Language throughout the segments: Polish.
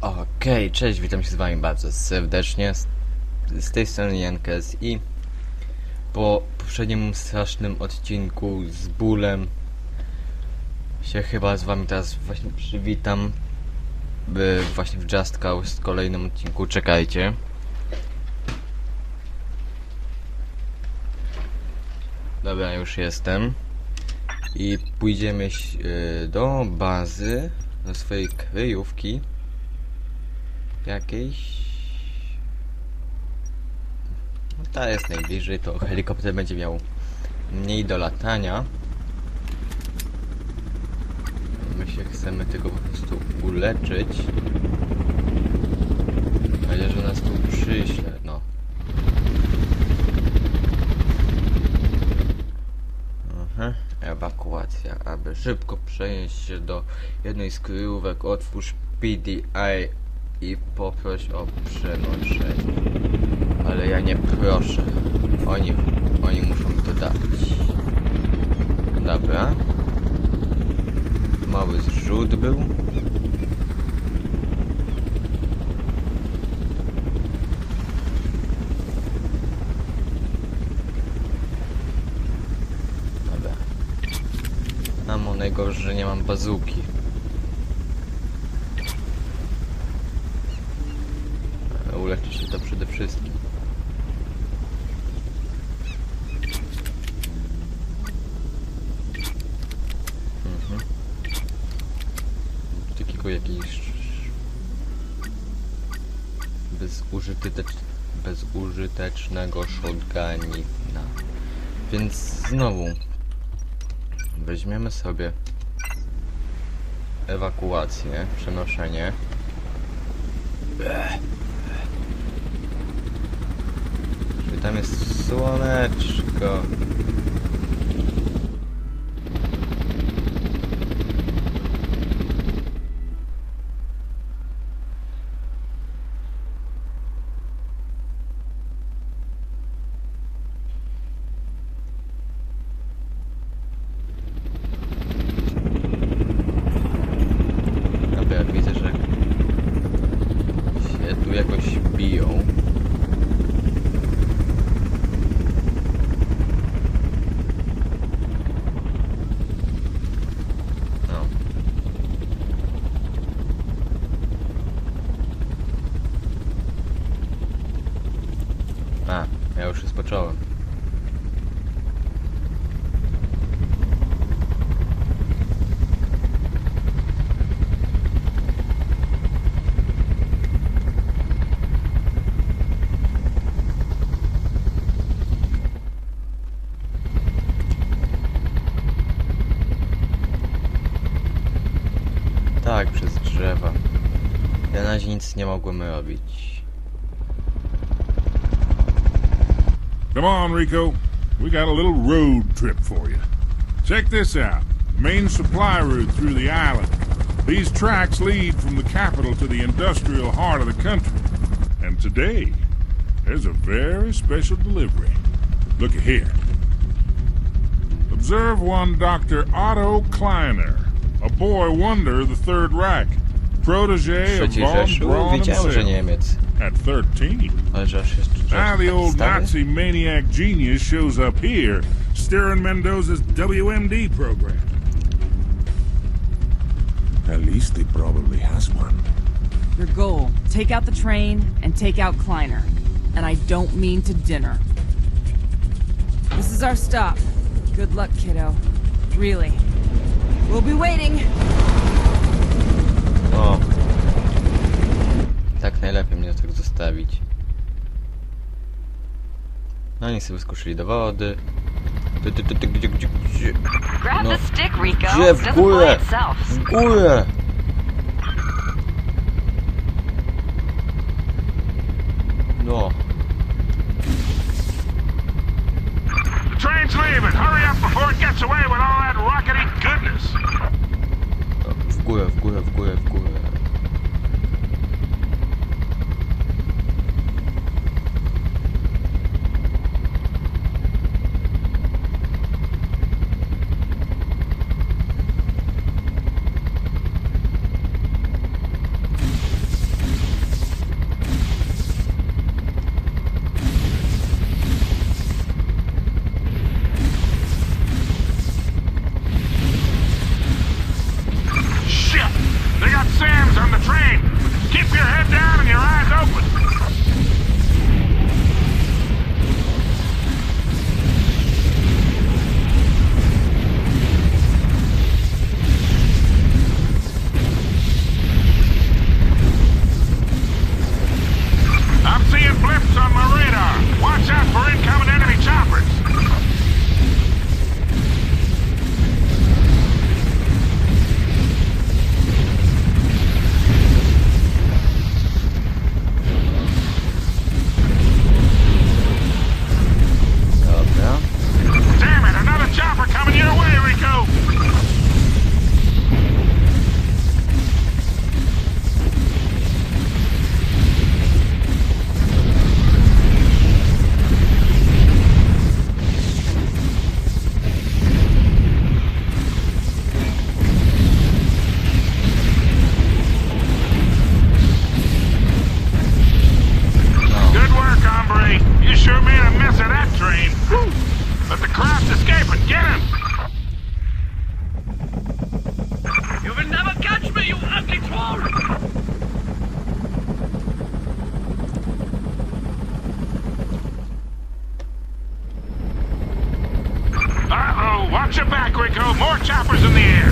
Okej, cześć, witam się z wami bardzo serdecznie. Z, z tej strony Jankes i po poprzednim strasznym odcinku z bólem się chyba z wami teraz właśnie przywitam by właśnie w Just Cause w kolejnym odcinku. Czekajcie. Dobra, już jestem. I pójdziemy y, do bazy, do swojej kryjówki jakiejś. No ta jest najbliżej, to helikopter będzie miał mniej do latania. My się chcemy tego po prostu uleczyć. Chociaż że nas tu przyśle, no. Aha, ewakuacja. Aby szybko przenieść się do jednej z kryjówek, otwórz PDI i poproś o przenoszenie. Ale ja nie proszę. Oni, oni muszą mi to dać. Dobra. Mały zrzut był. Dobra. Mam najgorsze, że nie mam bazuki. Ale uleczy się to przede wszystkim. Mhm. Takiego jakiegoś bezużytecz... bezużytecznego shotgunina. Więc znowu weźmiemy sobie ewakuację, przenoszenie. Czyli tam jest słoneczko. Nic nie mogłem robić. Come on, Rico. We got a little road trip for you. Check this out. Main supply route through the island. These tracks lead from the capital to the industrial heart of the country. And today, there's a very special delivery. Look here. Observe one Dr. Otto Kleiner, a boy wonder of the Third Reich, protege of von Braun Wiedziałem, że himself. Niemiec. At 13, Ale że aż jeszcze... że Now the old? Nazi maniac genius shows up here, steering Mendoza's WMD program. At least he probably has one. Your goal, take out the train and take out Kleiner. And I don't mean to dinner. This is our stop. Good luck, kiddo. Really. We'll be waiting. Tak najlepiej mnie tak zostawić. No oni sobie skuszyli do wody. Ty, ty, ty, ty, gdzie, gdzie, gdzie? Grab No. Gdzie w górę? W górę! No. The train's leaving. Hurry up before it gets away with all that rockety goodness. W górę, w górę, w górę, w górę. Choppers in the air!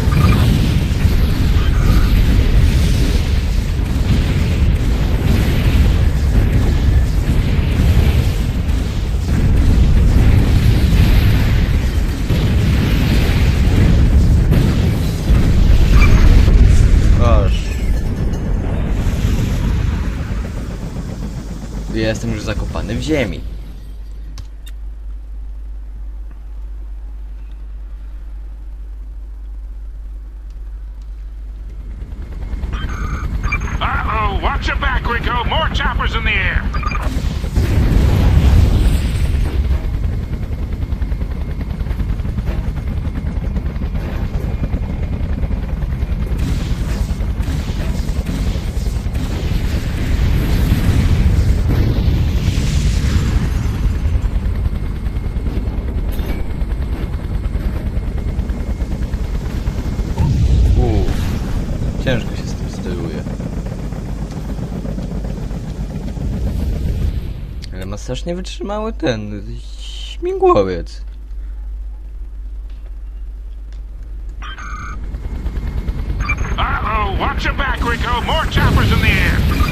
Jestem już zakopany w ziemi. Uh-oh, watch your back, Rico. More choppers in the air. Uuu. Ciężko się z tym steruje. Ale ma strasznie wytrzymały ten śmigłowiec. Uh-oh, watch your back, Rico. More choppers in the air.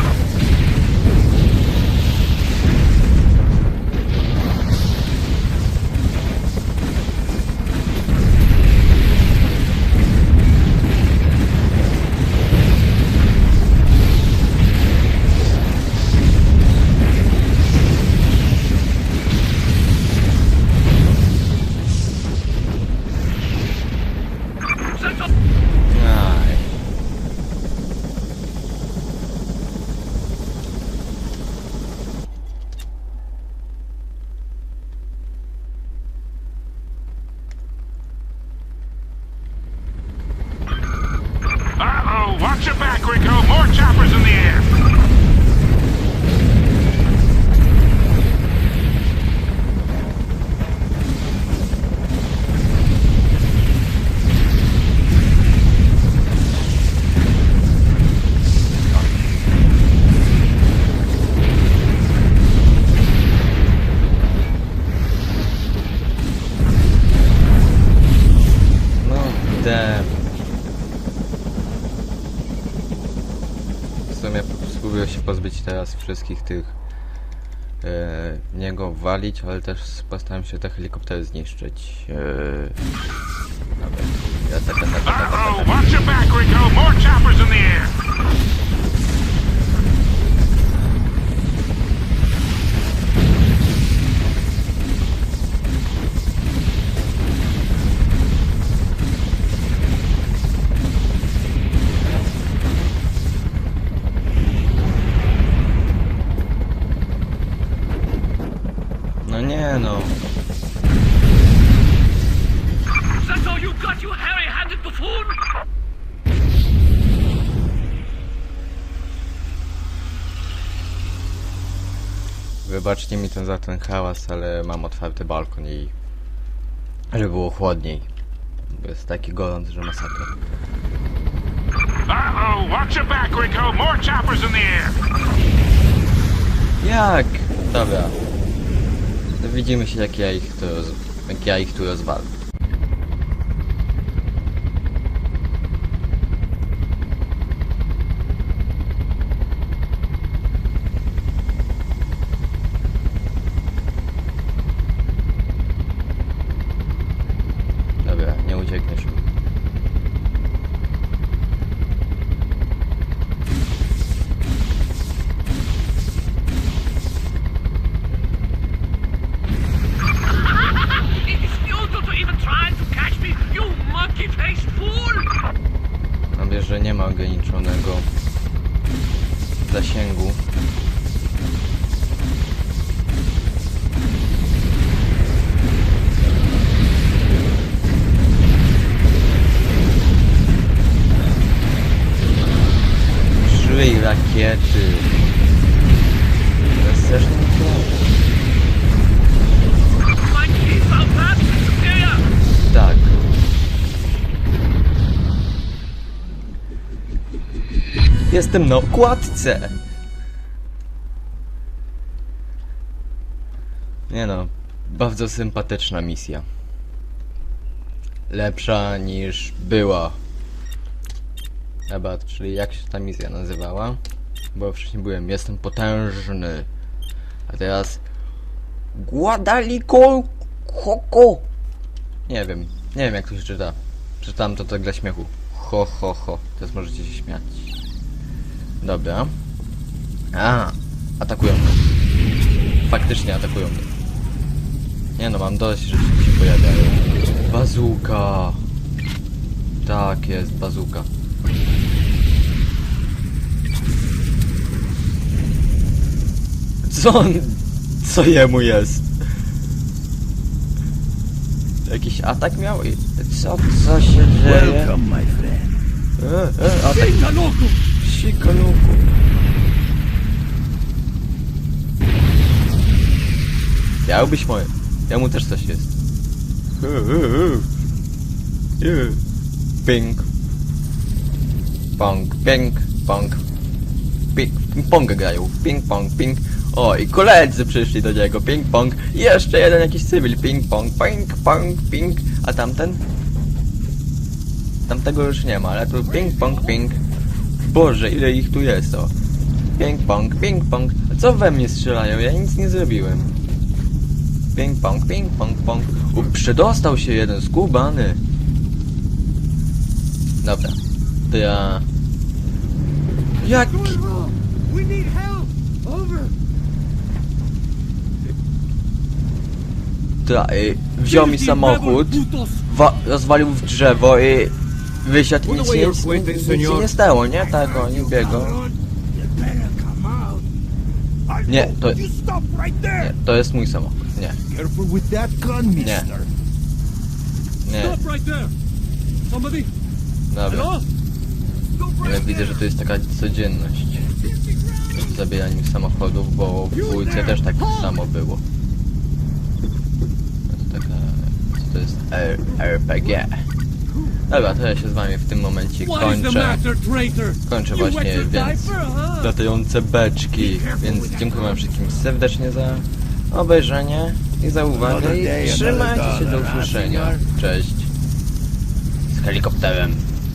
Wszystkich tych e, niego walić, ale też postaram się te helikoptery zniszczyć. E, dobra. Ja, tak, tak, tak, tak, tak, tak. Nie no. That's all you got, you hairy-handed buffoon! Wybaczcie mi ten za ten hałas, ale mam otwarty balkon i żeby było chłodniej. Bo jest taki gorąc, że masakra. Uh-oh, watch your back, Rico. More choppers in the air. Jak? Dobra. Widzimy się jak ja ich tu roz... jak ja ich tu rozwalę. Rakiety. To jest superior! Tak. Jestem na okładce. Nie no, bardzo sympatyczna misja. lepsza niż była. Chyba, czyli jak się ta misja nazywała? Bo wcześniej byłem, jestem potężny. A teraz... Guadaliko Koko. Nie wiem, nie wiem jak to się czyta. Czytam to tak dla śmiechu. Ho, ho, ho. Teraz możecie się śmiać. Dobra. A, atakują mnie. Faktycznie atakują mnie. Nie no, mam dość, że się pojawiają. Bazuka. Tak jest, bazuka. Co on... Co jemu jest? Jakiś atak miał i... Co, co się dzieje? my friend. E, e, atak... Sikaluku. Miałbyś moje. Jemu też coś jest. E, e, e. E. Ping. Pong, ping, pong. Ping, pong grają. Ping, pong, ping. O, i koledzy przyszli do niego. Ping, pong. I jeszcze jeden jakiś cywil. Ping, pong, ping. A tamten? Tamtego już nie ma, ale tu ping, pong, ping. Boże, ile ich tu jest, o. Ping, pong, ping, pong. A co we mnie strzelają? Ja nic nie zrobiłem. Ping, pong, ping, pong. U, przedostał się jeden skubany. Dobra. To ja... Jak... Ta, y, wziął mi samochód, wa- rozwalił w drzewo i wysiadł i nic, się- nic, nic, nic się nie stało, nie? Tak, o, nie biegł. Nie, to, nie, to jest mój samochód, nie, Careful with that gun, mister. nie, dobra. Ale widzę, że to jest taka codzienność. Z zabieraniem samochodów, bo w dwójce też tak samo było. Taka... Co to jest? R RPG. Dobra, to ja się z wami w tym momencie kończę. Kończę właśnie, więc latające beczki. Więc dziękuję wam wszystkim serdecznie za obejrzenie i za uwagę i trzymajcie się do usłyszenia. Cześć. Z helikopterem.